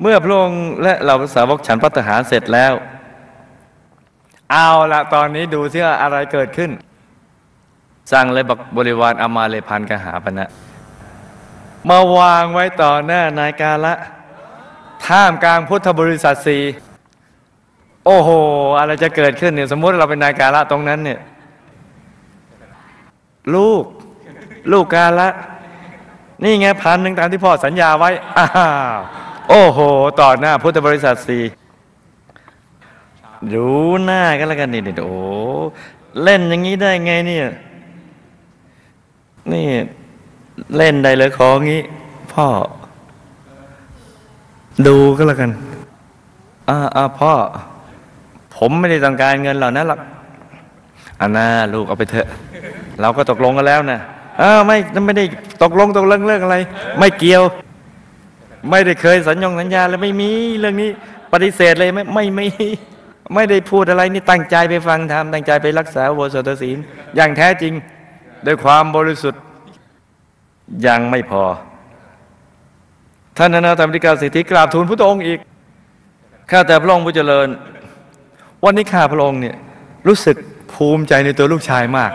เมื่อพระองค์และเหล่าสาวกฉันพัฒหารเสร็จแล้ว เอาละตอนนี้ดูซิว่อะไรเกิดขึ้น สั่งเลยบอกบริวารอามาเลพันกหาปณะมาวางไว้ต่อหน้านายกาละ ท่ามกลางพุทธบริษัทสีโอ้โห อะไรจะเกิดขึ้นเนี่ยสมมติเราเป็นนายกาละตรงนั้นเนี่ยลูก ลูกกาละ นี่ไงพันหนึ่งตามที่พ่อสัญญาไว้อ้าว โอ้โห ต่อหน้าพุทธบริษัทสี่ดูหน้ากันแล้วกันนี่โอ้เล่นอย่างนี้ได้ไงเนี่ย นี่เล่นได้เลยของงี้ พ่อ ดูก็แล้วกันอ่าอ่าพ่อ ผมไม่ได้ต้องการเงินเหล่านั้นหรอกอันน่าลูกเอาไปเถอะ เราก็ตกลงกันแล้วนะอ้าวไม่ไม่ได้ตกลงตกลงเรื่องอะไร ไม่เกี่ยว ไม่ได้เคยสัญญงสัญญาเลยไม่มีเรื่องนี้ปฏิเสธเลยไม่ไม่ไม่ไม่ได้พูดอะไรนี่ตั้งใจไปฟังธรรมตั้งใจไปรักษาโวสถศีลอย่างแท้จริงด้วยความบริสุทธิ์ยังไม่พอ ท่านนาธรรมิกาสิทธิกราบทูลพระองค์อีกข้าแต่พระองค์ผู้เจริญ วันนี้ข้าพระองค์เนี่ยรู้สึกภูมิใจในตัวลูกชายมาก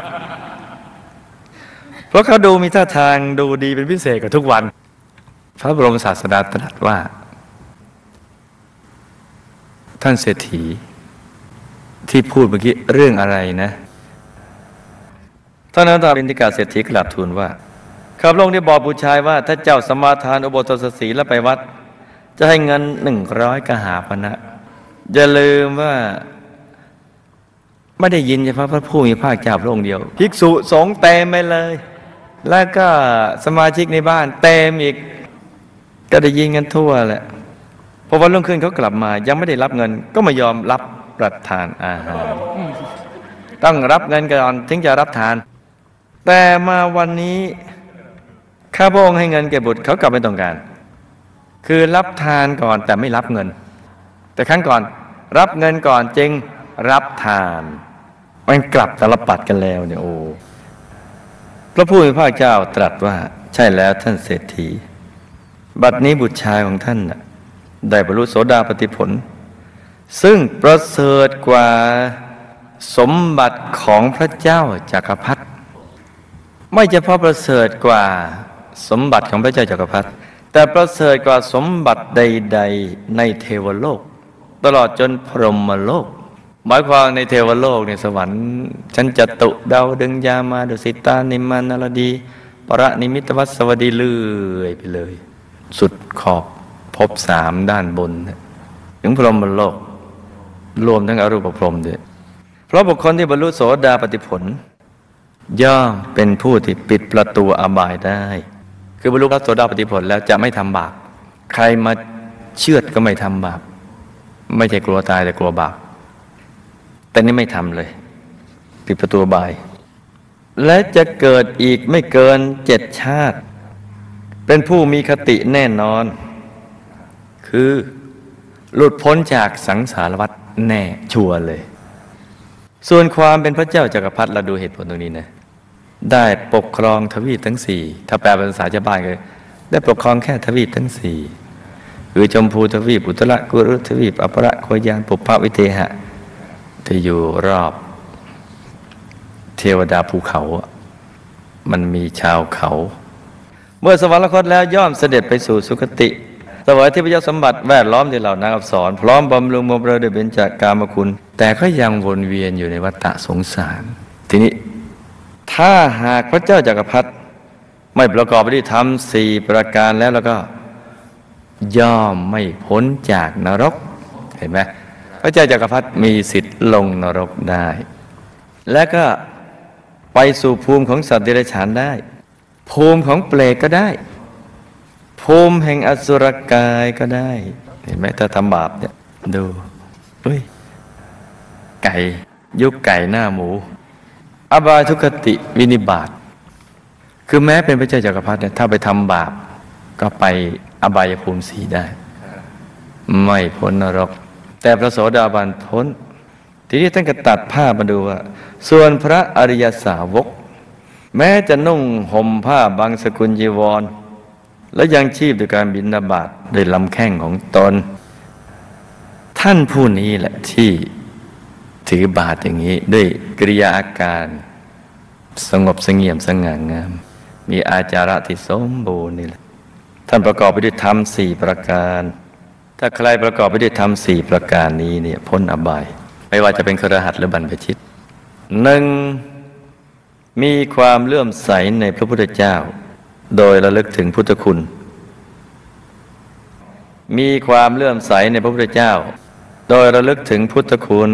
เพราะเขาดูมีท่าทางดูดีเป็นพิเศษกว่าทุกวัน พระบรมศาสดาตรัสว่า ท่านเศรษฐี ที่พูดเมื่อกี้เรื่องอะไรนะท่านนันตาบินทิกาเศรษฐีกราบทูลว่าข้าพระองค์ได้บอกบุตรชายว่า ถ้าเจ้าสมาทานอุโบสถศีลแล้วไปวัด จะให้เงินหนึ่งร้อยกหาพนะอย่าลืมว่าไม่ได้ยินเฉพาะพระผู้มีพระเจ้าพระองค์เดียว ภิกษุสงฆ์เต็มไปเลย แล้วก็สมาชิกในบ้านเต็มอีก ก็ได้ยินกันทั่วแหละพอวันรุ่งขึ้นเขากลับมา ยังไม่ได้รับเงิน ก็ไม่ยอมรับประทานอาหารต้องรับเงินก่อนถึงจะรับทาน แต่มาวันนี้ข้าพระองค์ให้เงินแก่บุตรเขากลับไม่ต้องการ คือรับทานก่อนแต่ไม่รับเงิน แต่ครั้งก่อนรับเงินก่อนจึงรับทาน มันกลับตลปัดกันแล้วเนี่ยโอ้พระผู้มีพระเจ้าตรัสว่าใช่แล้วท่านเศรษฐี บัดนี้บุตรชายของท่านน่ะได้บรรลุโสดาปติผล ซึ่งประเสริฐกว่าสมบัติของพระเจ้าจากักรพรรดิไม่เฉพาะประเสริฐกว่าสมบัติของพระเจ้าจากักรพรรดิแต่ประเสริฐกว่าสมบัติใด ๆ ในเทวโลก ตลอดจนพรหมโลก หมายความในเทวโลกในสวรรค์ชั้นจตุดาวดึงยามาดุสิตานิมานารดี ประนิมิตวัสวดีเลื่อยไปเลย สุดขอบพบสามด้านบน ถึงพรหมโลก รวมทั้งอรูปพรหมด้วย เพราะบุคคลที่บรรลุโสดาปติผล ย่อมเป็นผู้ที่ปิดประตูอบายได้ คือบรรลุพระโสดาปติผลแล้วจะไม่ทำบาปใครมาเชื่อดก็ไม่ทำบาปไม่ใช่กลัวตายแต่กลัวบาปแต่นี่ไม่ทำเลย ปิดประตูอบาย และจะเกิดอีกไม่เกินเจ็ดชาติ เป็นผู้มีคติแน่นอน คือหลุดพ้นจากสังสารวัฏแน่ชัวร์เลย ส่วนความเป็นพระเจ้าจากักรพรรดิเราดูเหตุผลตรงนี้นะ ได้ปกครองทวีปทั้งสี่ถ้าแปลเป็นภาษาชาวบ้านก็ได้ปกครองแค่ทวีปทั้งสี่คือชมพูทวีปอุตรกุรุทวีปอภระโคยานปุพพวิเทหะที่อยู่รอบเทวดาภูเขา มันมีชาวเขา เมื่อสวรรคตแล้วย่อมเสด็จไปสู่สุคติสวยที่พระเจ้าสมบัติแวดล้อมด้วยเหล่านางอักษรพร้อมบำรุงบำเรอด้วยเบญจากกามคุณ แต่ก็ยังวนเวียนอยู่ในวัฏฏะสงสาร ทีนี้ ถ้าหากพระเจ้าจากักรพรรดิไม่ประกอบไปด้วยธรรมสี่ประการแล้วแล้วก็ ย่อมไม่พ้นจากนรก เห็นไหมพระเจ้าจากักรพรรดิมีสิทธิ์ลงนรกได้ และก็ไปสู่ภูมิของสัตว์เดรัจฉานได้ ภูมิของเปรตก็ได้ ภูมิแห่งอสุรกายก็ได้ เห็นไหมถ้าทำบาปเนี่ยดูเฮ้ย ไก่ยุกไก่หน้าหมู อบายทุกติวินิบาตคือแม้เป็นพระเจ้าจากักรพรรดิเนี่ยถ้าไปทำบาป ก็ไปอบายภูมิสีได้ ไม่พ้นนรก แต่พระโสดาบันพ้น ทีนี้ท่านก็ตัดผ้ามาดูว่า ส่วนพระอริยสาวก แม้จะนุ่งห่มผ้าบางสกุลจีวร และยังชีพโดยการบินนาบาตโดยลำแข้งของตน ท่านผู้นี้แหละที่ถือบาทอย่างนี้ด้วยกริยาอาการ สงบสงเงียมสง่างาม มีอาจาระที่สมบูรณ์นี่แหละท่านประกอบไปด้วยธรรมสี่ประการ ถ้าใครประกอบไปด้วยธรรมสี่ประการนี้เนี่ยพ้นอบาย ไม่ว่าจะเป็นครหัสหรือบรรพชิตหนึ่ง มีความเลื่อมใสในพระพุทธเจ้า โดยระลึกถึงพุทธคุณ มีความเลื่อมใสในพระพุทธเจ้า โดยระลึกถึงพุทธคุณ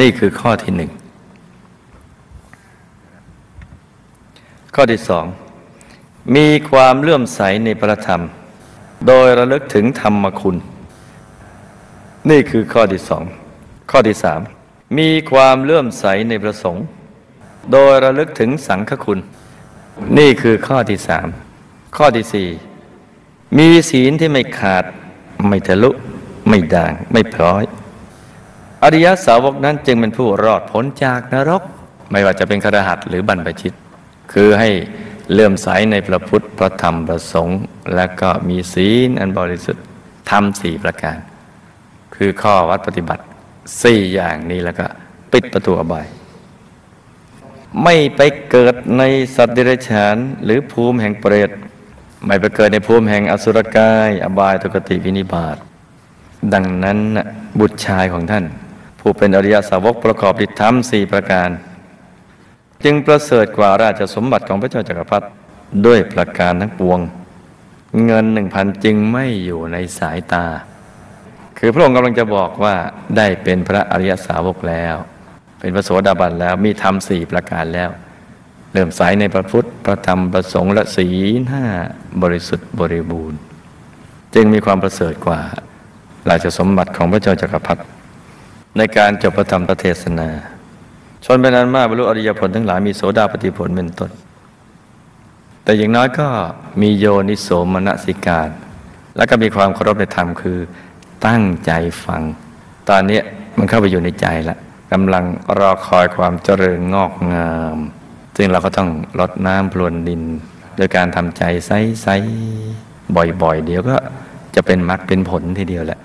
นี่คือข้อที่หนึ่ง ข้อที่สอง มีความเลื่อมใสในพระธรรม โดยระลึกถึงธรรมคุณ นี่คือข้อที่สอง ข้อที่สาม มีความเลื่อมใสในพระสงฆ์ โดยระลึกถึงสังฆคุณ นี่คือข้อที่สามข้อที่สี่มีศีลที่ไม่ขาด ไม่ทะลุ ไม่ด่าง ไม่พร้อย อริยสาวกนั้นจึงเป็นผู้รอดพ้นจากนรก ไม่ว่าจะเป็นครหัสหรือบรรพชิต คือให้เลื่อมใสในพระพุทธพระธรรมพระสงฆ์และก็มีศีลอันบริสุทธิ์ทำสี่ประการ คือข้อวัดปฏิบัติสี่อย่างนี้แล้วก็ปิดประตูอบาย ไม่ไปเกิดในสัตว์เดรัจฉานหรือภูมิแห่งเปรตไม่ไปเกิดในภูมิแห่งอสุรกาย อบายทุกติวินิบาตดังนั้นบุตรชายของท่าน ผู้เป็นอริยสาวกประกอบด้วยธรรมสี่ประการ จึงประเสริฐกว่าราชสมบัติของพระเจ้าจักรพรรดิด้วยประการทั้งปวง เงินหนึ่งพันจึงไม่อยู่ในสายตา คือพระองค์กำลังจะบอกว่าได้เป็นพระอริยสาวกแล้ว เป็นพระโสดาบันแล้วมีธรรมสี่ประการแล้วเริ่มใสในพระพุทธพระธรรมพระสงฆ์และศีลห้าบริสุทธิ์บริบูรณ์ จึงมีความประเสริฐกว่าราชสมบัติของพระเจ้าจักรพรรดิในการจบพระธรรมประเทศนา ชนเป็นอันมากบรรลุอริยผลทั้งหลายมีโสดาปฏิผลเป็นต้นแต่อย่างน้อยก็มีโยนิโสมนสิการ แล้วก็มีความเคารพในธรรมคือตั้งใจฟัง ตอนนี้มันเข้าไปอยู่ในใจละ กำลังรอคอยความเจริญงอกงาม ซึ่งเราก็ต้องลดน้ำพรวนดิน โดยการทำใจใสๆบ่อยๆ เดี๋ยวก็จะเป็นมรรคเป็นผลทีเดียวแหละ